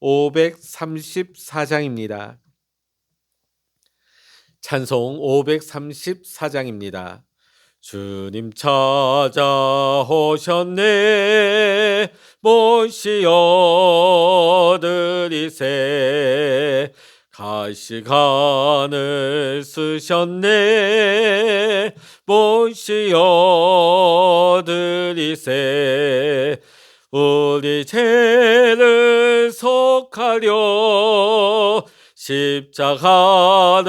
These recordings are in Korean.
534장입니다. 찬송 534장입니다. 주님 찾아오셨네 모시어 드리세 가시간을 쓰셨네 모시어 드리세 우리 죄를 속하려 십자가를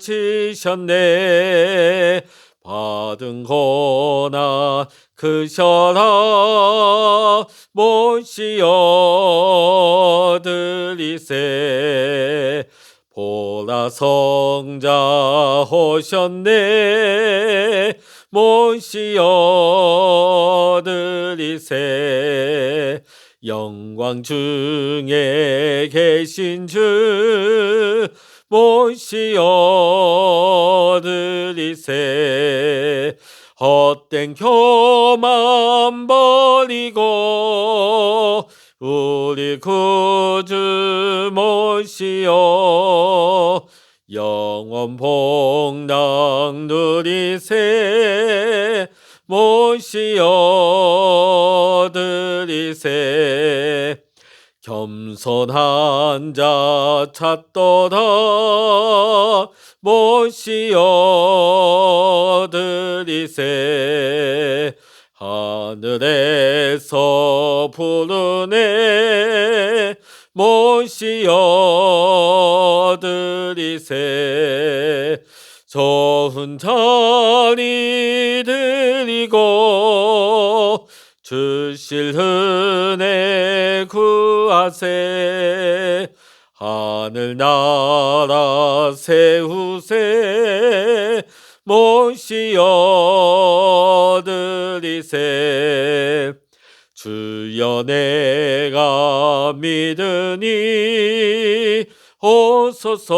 지셨네. 받은 고난 그셔라. 모시어 드리세. 보라 성자 오셨네. 모시어 드리세 영광 중에 계신 주 모시어 드리세. 헛된 교만 버리고 우리 구주 모시어 영원 복락 누리세 모시어 드리세. 겸손한 자 찾도다 모시어 드리세. 하늘에서 부르네. 모시어 드리세 자리 드리고 주실 은혜 구하세. 하늘나라 세우세. 모시어 드리세. 주여 내가 믿으니 오소서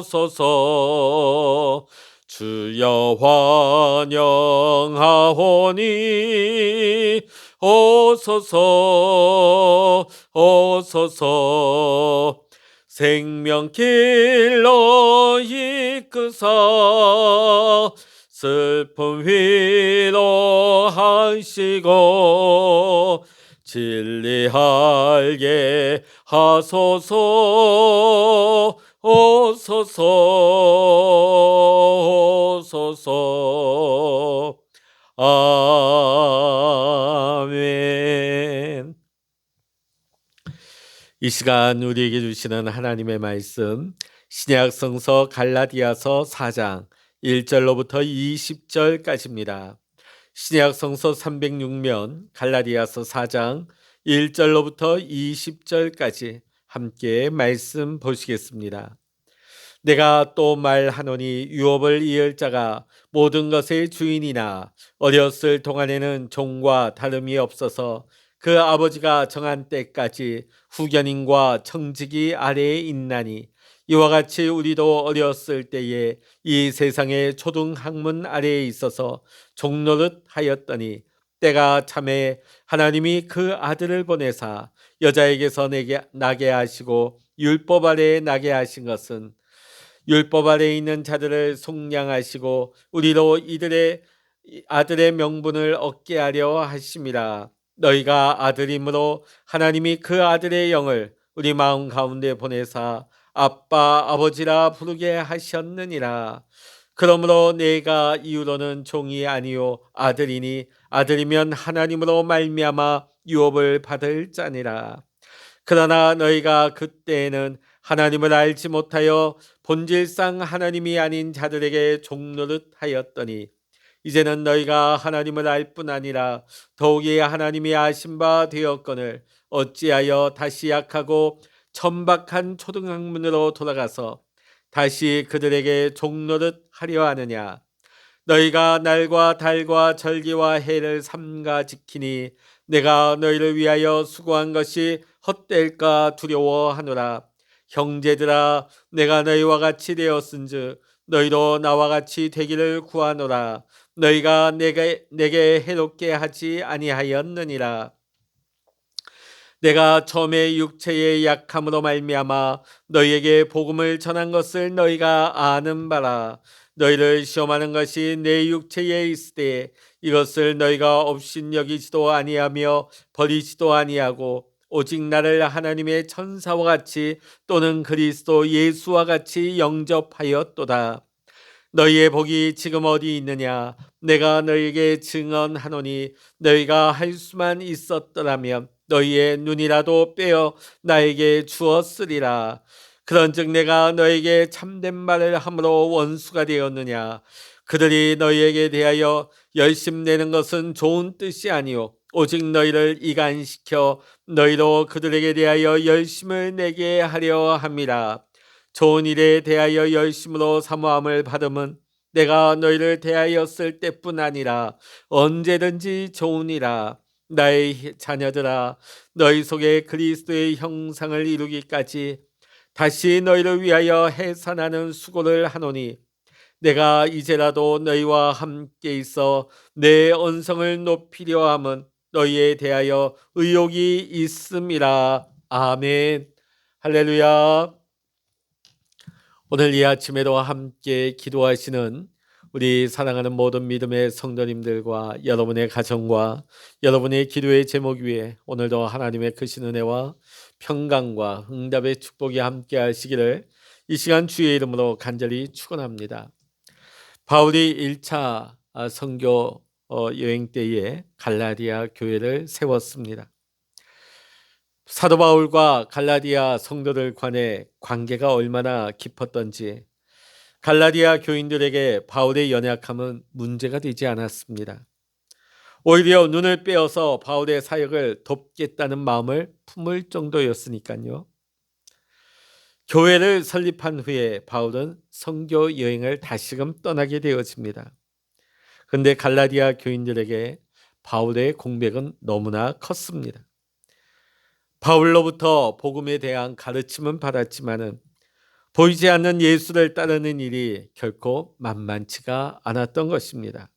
오소서. 주여 환영하오니 오소서 오소서. 생명길로 이끄사 슬픔 위로하시고 진리하게 하소서 오소서 오소서 아멘 이 시간 우리에게 주시는 하나님의 말씀 신약 성서 갈라디아서 4장 1절로부터 20절까지입니다. 신약 성서 306면 갈라디아서 4장 1절로부터 20절까지 함께 말씀 보시겠습니다. 내가 또 말하노니 유업을 이을 자가 모든 것의 주인이나 어렸을 동안에는 종과 다름이 없어서 그 아버지가 정한 때까지 후견인과 청지기 아래에 있나니 이와 같이 우리도 어렸을 때에 이 세상의 초등학문 아래에 있어서 종노릇 하였더니 때가 참에 하나님이 그 아들을 보내사 여자에게서 내게 나게 하시고 율법 아래에 나게 하신 것은 율법 아래에 있는 자들을 속량하시고 우리로 이들의 아들의 명분을 얻게 하려 하심이라. 너희가 아들이므로 하나님이 그 아들의 영을 우리 마음 가운데 보내사 아빠 아버지라 부르게 하셨느니라. 그러므로 내가 이후로는 종이 아니요 아들이니 아들이면 하나님으로 말미암아 유업을 받을 자니라. 그러나 너희가 그때에는 하나님을 알지 못하여 본질상 하나님이 아닌 자들에게 종노릇 하였더니 이제는 너희가 하나님을 알 뿐 아니라 더욱이 하나님이 아신 바 되었거늘 어찌하여 다시 약하고 천박한 초등학문으로 돌아가서 다시 그들에게 종노릇 하려 하느냐? 너희가 날과 달과 절기와 해를 삼가 지키니 내가 너희를 위하여 수고한 것이 헛될까 두려워하노라. 형제들아 내가 너희와 같이 되었은즉 너희도 나와 같이 되기를 구하노라. 너희가 내게 내게 해롭게 하지 아니하였느니라 내가 처음에 육체의 약함으로 말미암아 너희에게 복음을 전한 것을 너희가 아는 바라 너희를 시험하는 것이 내 육체에 있으되 이것을 너희가 없인 여기지도 아니하며 버리지도 아니하고 오직 나를 하나님의 천사와 같이 또는 그리스도 예수와 같이 영접하였도다. 너희의 복이 지금 어디 있느냐? 내가 너희에게 증언하노니 너희가 할 수만 있었더라면 너희의 눈이라도 빼어 나에게 주었으리라. 그런즉 내가 너에게 참된 말을 함으로 원수가 되었느냐? 그들이 너희에게 대하여 열심 내는 것은 좋은 뜻이 아니요 오직 너희를 이간시켜 너희로 그들에게 대하여 열심을 내게 하려 함이라. 좋은 일에 대하여 열심으로 사모함을 받음은 내가 너희를 대하였을 때뿐 아니라 언제든지 좋으니라. 나의 자녀들아 너희 속에 그리스도의 형상을 이루기까지 다시 너희를 위하여 해산하는 수고를 하노니 내가 이제라도 너희와 함께 있어 내 언성을 높이려 함은 너희에 대하여 의욕이 있음이라. 아멘. 할렐루야. 오늘 이 아침에도 함께 기도하시는 우리 사랑하는 모든 믿음의 성도님들과 여러분의 가정과 여러분의 기도의 제목 위에 오늘도 하나님의 크신 은혜와 평강과 응답의 축복이 함께 하시기를 이 시간 주의 이름으로 간절히 축원합니다. 바울이 1차 선교 어, 여행 때에 갈라디아 교회를 세웠습니다. 사도 바울과 갈라디아 성도들 간의 관계가 얼마나 깊었던지 갈라디아 교인들에게 바울의 연약함은 문제가 되지 않았습니다. 오히려 눈을 빼어서 바울의 사역을 돕겠다는 마음을 품을 정도였으니까요. 교회를 설립한 후에 바울은 선교 여행을 다시금 떠나게 되어집니다. 근데 갈라디아 교인들에게 바울의 공백은 너무나 컸습니다. 바울로부터 복음에 대한 가르침은 받았지만은 보이지 않는 예수를 따르는 일이 결코 만만치가 않았던 것입니다.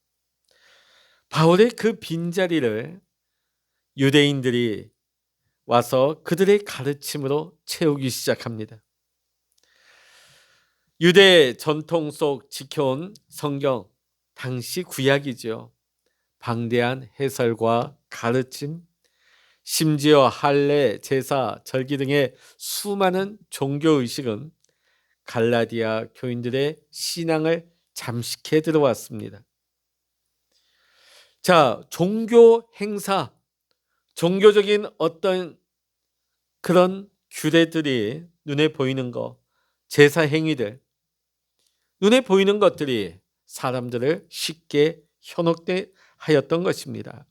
바울의 그 빈자리를 유대인들이 와서 그들의 가르침으로 채우기 시작합니다. 유대 전통 속 지켜온 성경 당시 구약이죠. 방대한 해설과 가르침, 심지어 할례, 제사, 절기 등의 수많은 종교 의식은 갈라디아 교인들의 신앙을 잠식해 들어왔습니다. 자, 종교 행사, 종교적인 어떤 그런 규례들이 눈에 보이는 거, 제사 행위들, 눈에 보이는 것들이 사람들을 쉽게 현혹돼 하였던 것입니다.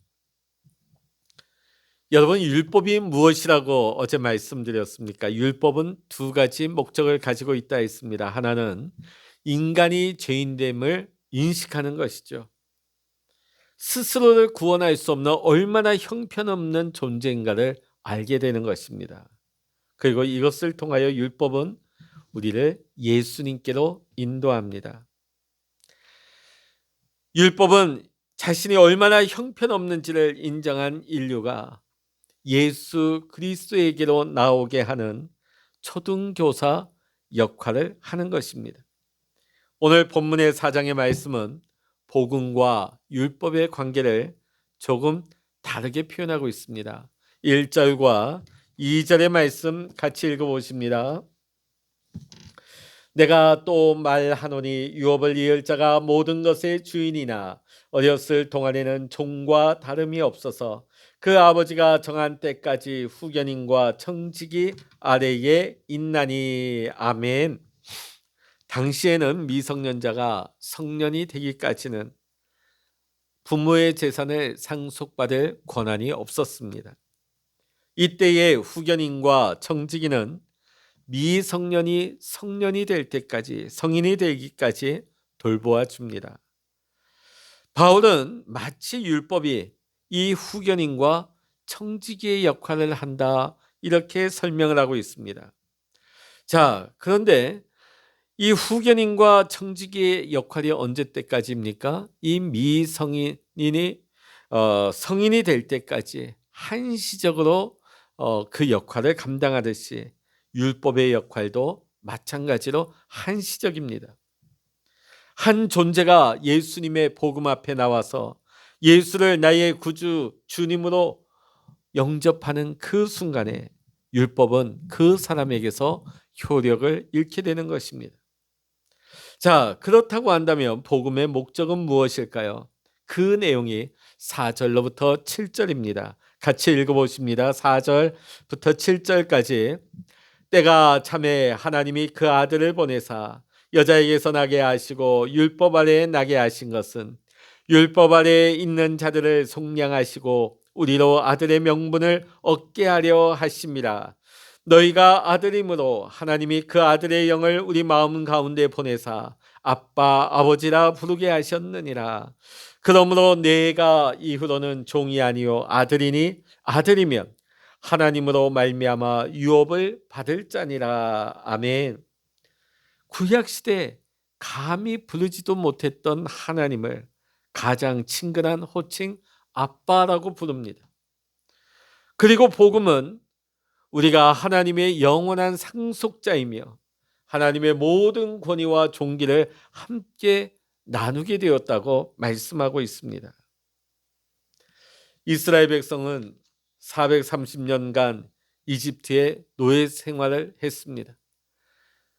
여러분 율법이 무엇이라고 어제 말씀드렸습니까? 율법은 두 가지 목적을 가지고 있다 했습니다. 하나는 인간이 죄인됨을 인식하는 것이죠. 스스로를 구원할 수 없는 얼마나 형편없는 존재인가를 알게 되는 것입니다. 그리고 이것을 통하여 율법은 우리를 예수님께로 인도합니다. 율법은 자신이 얼마나 형편없는지를 인정한 인류가 예수 그리스도에게로 나오게 하는 초등교사 역할을 하는 것입니다. 오늘 본문의 사장의 말씀은 복음과 율법의 관계를 조금 다르게 표현하고 있습니다. 1절과 2절의 말씀 같이 읽어보십니다. 내가 또 말하노니 유업을 이을 자가 모든 것의 주인이나 어렸을 동안에는 종과 다름이 없어서 그 아버지가 정한 때까지 후견인과 청직이 아래에 있나니 아멘. 당시에는 미성년자가 성년이 되기까지는 부모의 재산을 상속받을 권한이 없었습니다. 이때의 후견인과 청직이는 미성년이 성년이 될 때까지 성인이 되기까지 돌보아 줍니다. 바울은 마치 율법이 이 후견인과 청지기의 역할을 한다 이렇게 설명을 하고 있습니다. 자, 그런데 이 후견인과 청지기의 역할이 언제 때까지입니까? 이 미성인이 어, 성인이 될 때까지 한시적으로 어, 그 역할을 감당하듯이 율법의 역할도 마찬가지로 한시적입니다. 한 존재가 예수님의 복음 앞에 나와서 예수를 나의 구주 주님으로 영접하는 그 순간에 율법은 그 사람에게서 효력을 잃게 되는 것입니다. 자, 그렇다고 한다면 복음의 목적은 무엇일까요? 그 내용이 4절로부터 7절입니다. 같이 읽어보십니다. 4절부터 7절까지 때가 참에 하나님이 그 아들을 보내사 여자에게서 나게 하시고 율법 아래에 나게 하신 것은 율법 아래에 있는 자들을 속량하시고 우리로 아들의 명분을 얻게 하려 하심이라 너희가 아들이므로 하나님이 그 아들의 영을 우리 마음 가운데 보내사 아빠 아버지라 부르게 하셨느니라 그러므로 내가 이후로는 종이 아니요 아들이니 아들이면 하나님으로 말미암아 유업을 받을 자니라. 아멘. 구약 시대 감히 부르지도 못했던 하나님을 가장 친근한 호칭 아빠라고 부릅니다. 그리고 복음은 우리가 하나님의 영원한 상속자이며 하나님의 모든 권위와 종기를 함께 나누게 되었다고 말씀하고 있습니다. 이스라엘 백성은 430년간 이집트의 노예 생활을 했습니다.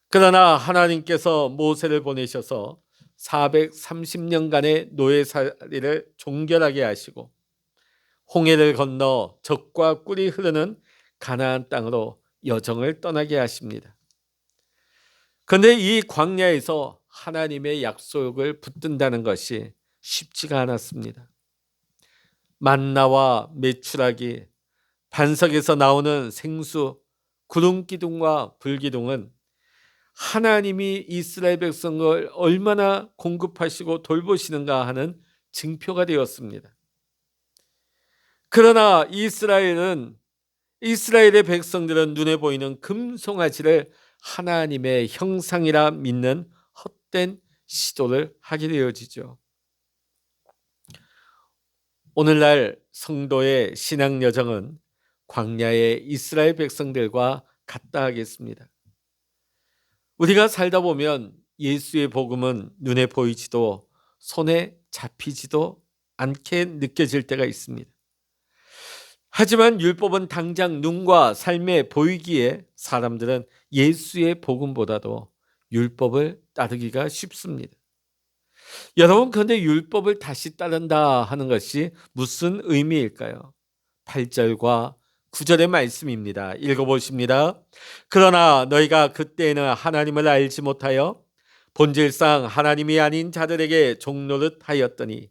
그러나 하나님께서 모세를 보내셔서 430년간의 노예살이를 종결하게 하시고 홍해를 건너 적과 꿀이 흐르는 가나안 땅으로 여정을 떠나게 하십니다. 그런데 이 광야에서 하나님의 약속을 붙든다는 것이 쉽지가 않았습니다. 만나와 메추라기, 반석에서 나오는 생수, 구름 기둥과 불 기둥은 하나님이 이스라엘 백성을 얼마나 공급하시고 돌보시는가 하는 증표가 되었습니다. 그러나 이스라엘은 이스라엘의 백성들은 눈에 보이는 금송아지를 하나님의 형상이라 믿는 헛된 시도를 하게 되어지죠. 오늘날 성도의 신앙 여정은 광야의 이스라엘 백성들과 같다 하겠습니다. 우리가 살다 보면 예수의 복음은 눈에 보이지도 손에 잡히지도 않게 느껴질 때가 있습니다. 하지만 율법은 당장 눈과 삶에 보이기에 사람들은 예수의 복음보다도 율법을 따르기가 쉽습니다. 여러분, 그런데 율법을 다시 따른다 하는 것이 무슨 의미일까요? 8절과 구절의 말씀입니다. 읽어보십니다. 그러나 너희가 그때는 하나님을 알지 못하여 본질상 하나님이 아닌 자들에게 종노릇 하였더니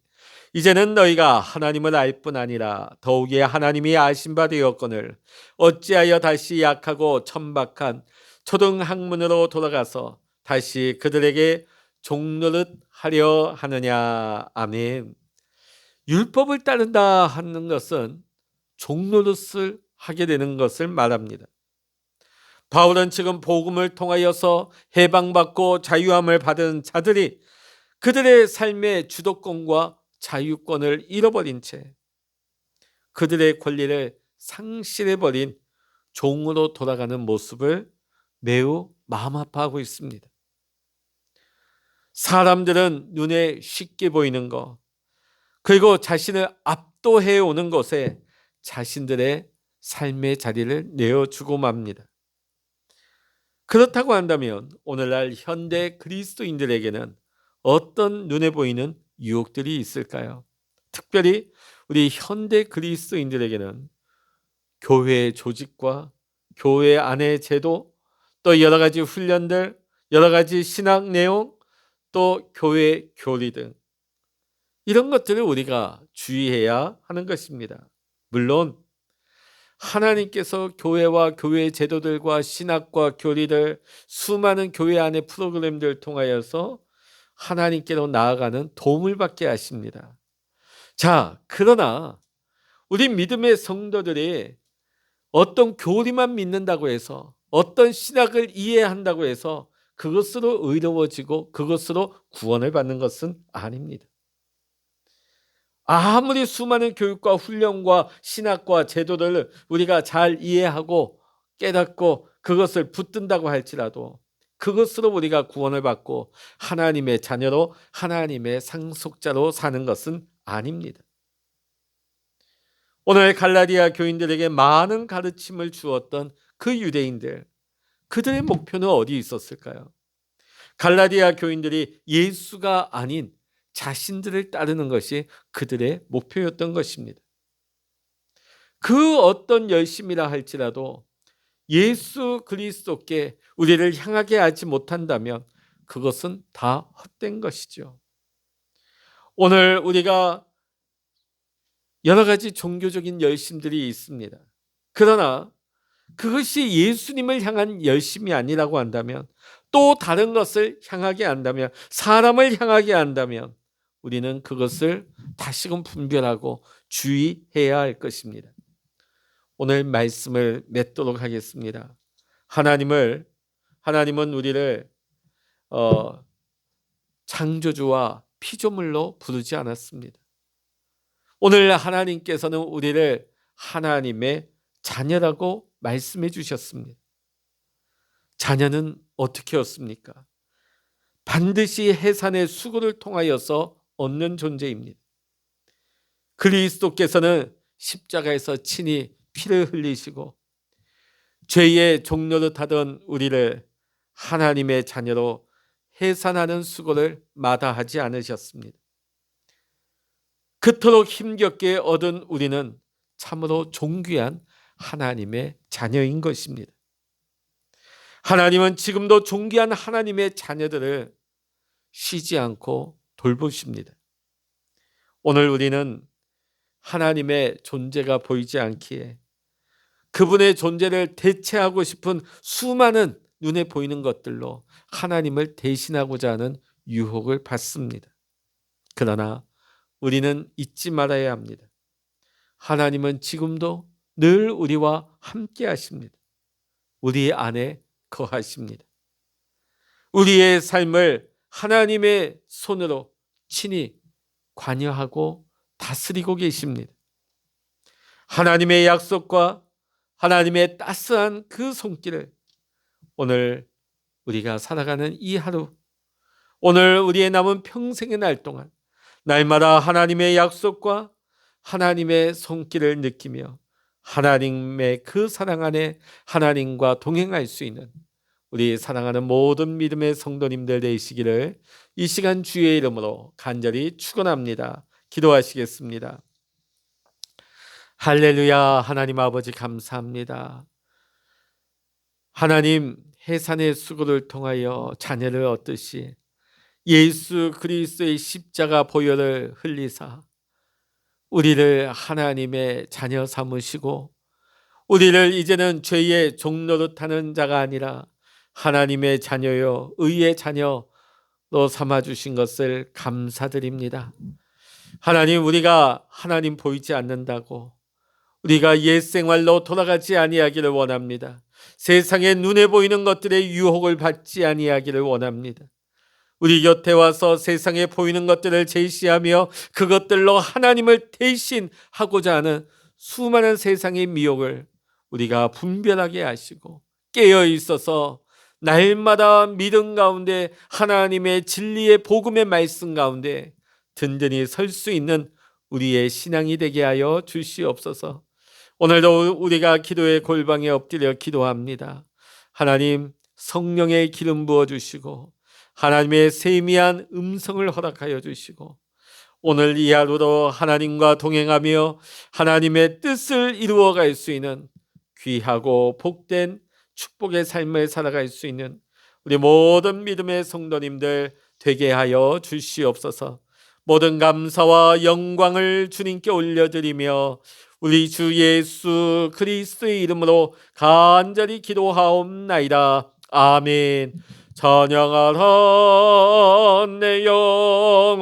이제는 너희가 하나님을 알 뿐 아니라 더욱이 하나님이 아신 바 되었거늘 어찌하여 다시 약하고 천박한 초등 학문으로 돌아가서 다시 그들에게 종노릇 하려 하느냐 아멘. 율법을 따른다 하는 것은 종노릇을 하게 되는 것을 말합니다. 바울은 지금 복음을 통하여서 해방받고 자유함을 받은 자들이 그들의 삶의 주도권과 자유권을 잃어버린 채 그들의 권리를 상실해버린 종으로 돌아가는 모습을 매우 마음 아파하고 있습니다. 사람들은 눈에 쉽게 보이는 것, 그리고 자신을 압도해 오는 것에 자신들의 삶의 자리를 내어주고 맙니다. 그렇다고 한다면 오늘날 현대 그리스도인들에게는 어떤 눈에 보이는 유혹들이 있을까요? 특별히 우리 현대 그리스도인들에게는 교회 조직과 교회 안의 제도 또 여러 가지 훈련들, 여러 가지 신학 내용, 또 교회 교리 등 이런 것들을 우리가 주의해야 하는 것입니다. 물론 하나님께서 교회와 교회 제도들과 신학과 교리들 수많은 교회 안의 프로그램들을 통하여서 하나님께로 나아가는 도움을 받게 하십니다. 자, 그러나 우리 믿음의 성도들이 어떤 교리만 믿는다고 해서 어떤 신학을 이해한다고 해서 그것으로 의로워지고 그것으로 구원을 받는 것은 아닙니다. 아무리 수많은 교육과 훈련과 신학과 제도를 우리가 잘 이해하고 깨닫고 그것을 붙든다고 할지라도 그것으로 우리가 구원을 받고 하나님의 자녀로 하나님의 상속자로 사는 것은 아닙니다. 오늘 갈라디아 교인들에게 많은 가르침을 주었던 그 유대인들, 그들의 목표는 어디 있었을까요? 갈라디아 교인들이 예수가 아닌 자신들을 따르는 것이 그들의 목표였던 것입니다. 그 어떤 열심이라 할지라도 예수 그리스도께 우리를 향하게 하지 못한다면 그것은 다 헛된 것이죠. 오늘 우리가 여러 가지 종교적인 열심들이 있습니다. 그러나 그것이 예수님을 향한 열심이 아니라고 한다면 또 다른 것을 향하게 한다면 사람을 향하게 한다면 우리는 그것을 다시금 분별하고 주의해야 할 것입니다. 오늘 말씀을 맺도록 하겠습니다. 하나님을 하나님은 우리를 어, 창조주와 피조물로 부르지 않았습니다. 오늘 하나님께서는 우리를 하나님의 자녀라고 말씀해 주셨습니다. 자녀는 어떻게 였습니까? 반드시 해산의 수고를 통하여서 얻는 존재입니다. 그리스도께서는 십자가에서 친히 피를 흘리시고 죄의 종로를 타던 우리를 하나님의 자녀로 해산하는 수고를 마다하지 않으셨습니다. 그토록 힘겹게 얻은 우리는 참으로 존귀한 하나님의 자녀인 것입니다. 하나님은 지금도 존귀한 하나님의 자녀들을 쉬지 않고 돌보십니다. 오늘 우리는 하나님의 존재가 보이지 않기에 그분의 존재를 대체하고 싶은 수많은 눈에 보이는 것들로 하나님을 대신하고자 하는 유혹을 받습니다. 그러나 우리는 잊지 말아야 합니다. 하나님은 지금도 늘 우리와 함께 하십니다. 우리 안에 거하십니다. 우리의 삶을 하나님의 손으로 친히 관여하고 다스리고 계십니다. 하나님의 약속과 하나님의 따스한 그 손길을 오늘 우리가 살아가는 이 하루, 오늘 우리의 남은 평생의 날 동안 날마다 하나님의 약속과 하나님의 손길을 느끼며 하나님의 그 사랑 안에 하나님과 동행할 수 있는 우리 사랑하는 모든 믿음의 성도님들 되시기를 이 시간 주의 이름으로 간절히 축원합니다. 기도하시겠습니다. 할렐루야 하나님 아버지 감사합니다. 하나님 해산의 수고를 통하여 자녀를 얻듯이 예수 그리스도의 십자가 보혈을 흘리사 우리를 하나님의 자녀 삼으시고 우리를 이제는 죄의 종로로 타는 자가 아니라 하나님의 자녀요 의의 자녀로 삼아 주신 것을 감사드립니다. 하나님 우리가 하나님 보이지 않는다고 우리가 옛 생활로 돌아가지 아니하기를 원합니다. 세상의 눈에 보이는 것들의 유혹을 받지 아니하기를 원합니다. 우리 곁에 와서 세상에 보이는 것들을 제시하며 그것들로 하나님을 대신하고자 하는 수많은 세상의 미혹을 우리가 분별하게 하시고 깨어 있어서 날마다 믿음 가운데 하나님의 진리의 복음의 말씀 가운데 든든히 설 수 있는 우리의 신앙이 되게 하여 주시옵소서. 오늘도 우리가 기도의 골방에 엎드려 기도합니다. 하나님 성령의 기름 부어 주시고 하나님의 세미한 음성을 허락하여 주시고 오늘 이 하루도 하나님과 동행하며 하나님의 뜻을 이루어 갈 수 있는 귀하고 복된 축복의 삶을 살아갈 수 있는 우리 모든 믿음의 성도님들 되게 하여 주시옵소서. 모든 감사와 영광을 주님께 올려드리며 우리 주 예수 그리스도의 이름으로 간절히 기도하옵나이다. 아멘. 찬양하라 내 영혼아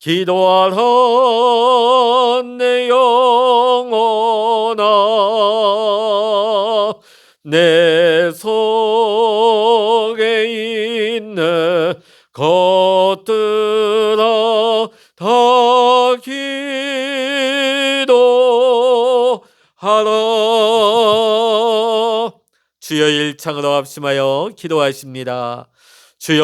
기도하라 내 영혼아 내 속에 있는 것들아 다 기도하라. 주여 일창으로 합심하여 기도하십니다. 주여